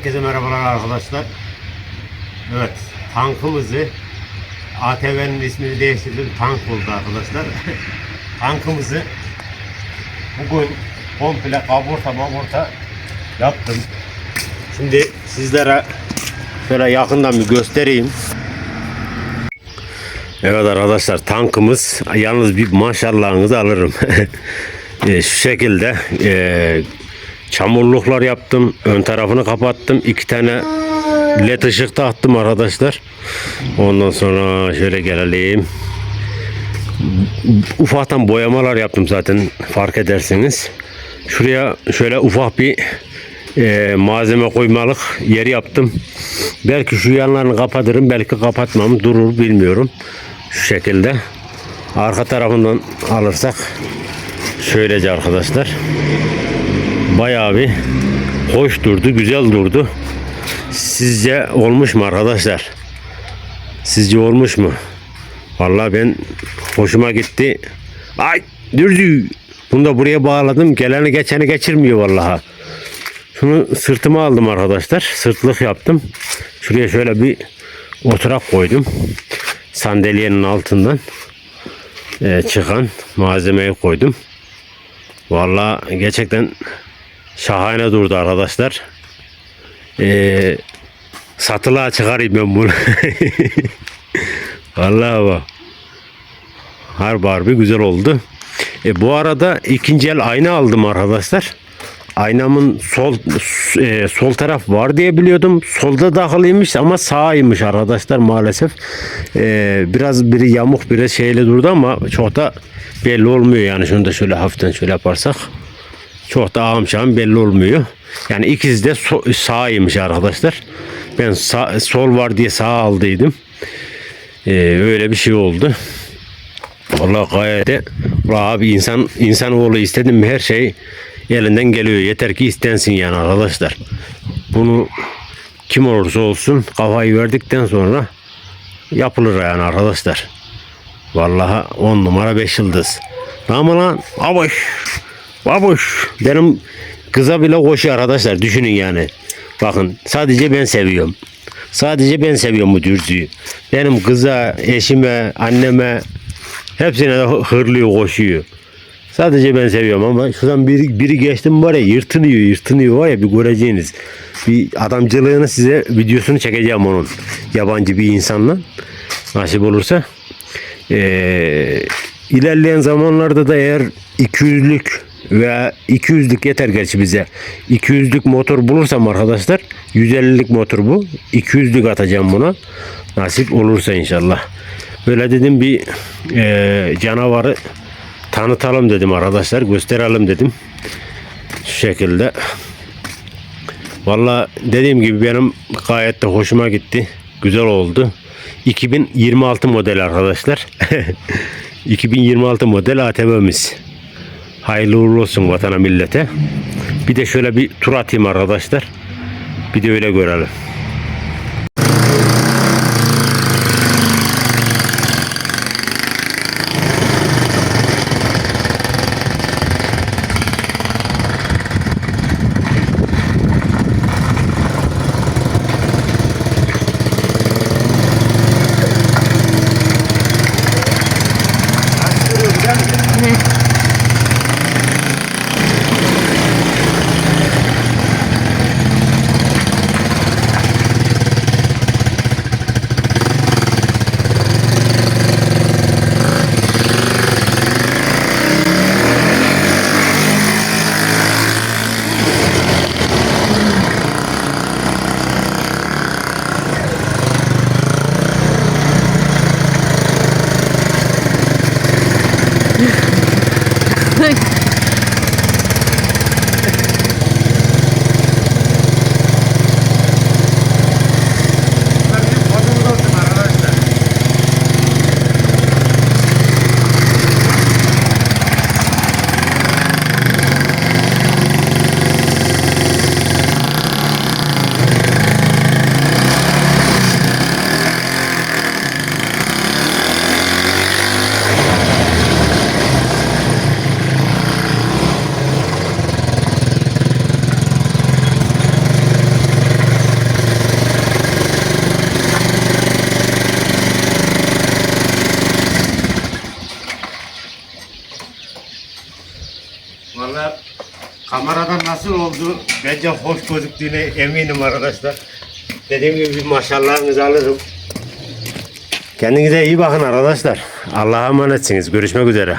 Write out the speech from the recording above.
Herkese merhabalar arkadaşlar. Evet, tankımızı ATV'nin ismini değiştirdim. Tank oldu arkadaşlar. Tankımızı bugün komple kaburta maburta yaptım. Şimdi sizlere şöyle yakından bir göstereyim. Evet arkadaşlar tankımız yalnız bir maşallahınızı alırım. E, şu şekilde e, çamurluklar yaptım. Ön tarafını kapattım. iki tane led ışık taktım arkadaşlar. Ondan sonra şöyle gelelim. Ufaktan boyamalar yaptım zaten fark edersiniz. Şuraya şöyle ufak bir e, malzeme koymalık yer yaptım. Belki şu yanlarını kapatırım, belki kapatmam. Durur bilmiyorum. Şu şekilde. Arka tarafından alırsak şöylece arkadaşlar. Bayağı bir hoş durdu, güzel durdu. Sizce olmuş mu arkadaşlar? Sizce olmuş mu? Vallahi ben hoşuma gitti. Ay dürdü. Bunu da buraya bağladım. Geleni geçeni geçirmiyor vallahi. Şunu sırtıma aldım arkadaşlar. Sırtlık yaptım. Şuraya şöyle bir oturak koydum. Sandalyenin altından e, çıkan malzemeyi koydum. Vallahi gerçekten şahane durdu arkadaşlar. Ee, satılığa çıkarayım ben bunu. Vallahi bak. Harbi harbi güzel oldu. E, bu arada ikinci el ayna aldım arkadaşlar. Aynamın sol e, sol taraf var diye biliyordum. Solda dahiliymiş ama sağymış arkadaşlar maalesef. E, biraz biri yamuk biri şeyle durdu ama çok da belli olmuyor yani şunu da şöyle hafiften şöyle yaparsak. Çok da ağım belli olmuyor. Yani ikisi de so- sağymış arkadaşlar. Ben sağ, sol var diye sağ aldıydım. E, öyle bir şey oldu. Vallahi gayet de abi insan insanoğlu istedim mi her şey elinden geliyor. Yeter ki istensin yani arkadaşlar. Bunu kim olursa olsun kafayı verdikten sonra yapılır yani arkadaşlar. Vallahi 10 numara 5 yıldız. Ama lan babuş babuş benim kıza bile koşuyor arkadaşlar düşünün yani. Bakın sadece ben seviyorum. Sadece ben seviyorum bu dürzüyü. Benim kıza, eşime, anneme hepsine de hırlıyor, koşuyor. Sadece ben seviyorum ama şuradan biri, biri geçtim var ya yırtınıyor yırtınıyor var ya bir göreceğiniz. Bir adamcılığını size videosunu çekeceğim onun. Yabancı bir insanla. Nasip olursa. Ee, ilerleyen zamanlarda da eğer 200'lük veya 200'lük yeter gerçi bize. 200'lük motor bulursam arkadaşlar 150'lik motor bu. 200'lük atacağım buna. Nasip olursa inşallah. Böyle dedim bir e, canavarı tanıtalım dedim arkadaşlar. Gösterelim dedim. Şu şekilde. Valla dediğim gibi benim gayet de hoşuma gitti. Güzel oldu. 2026 model arkadaşlar. 2026 model ATV'miz. Hayırlı uğurlu olsun vatana millete. Bir de şöyle bir tur atayım arkadaşlar. Bir de öyle görelim. Like Kameradan nasıl oldu? Bence hoş gözüktüğüne eminim arkadaşlar. Dediğim gibi bir maşallahınızı alırım. Kendinize iyi bakın arkadaşlar. Allah'a emanetsiniz. Görüşmek üzere.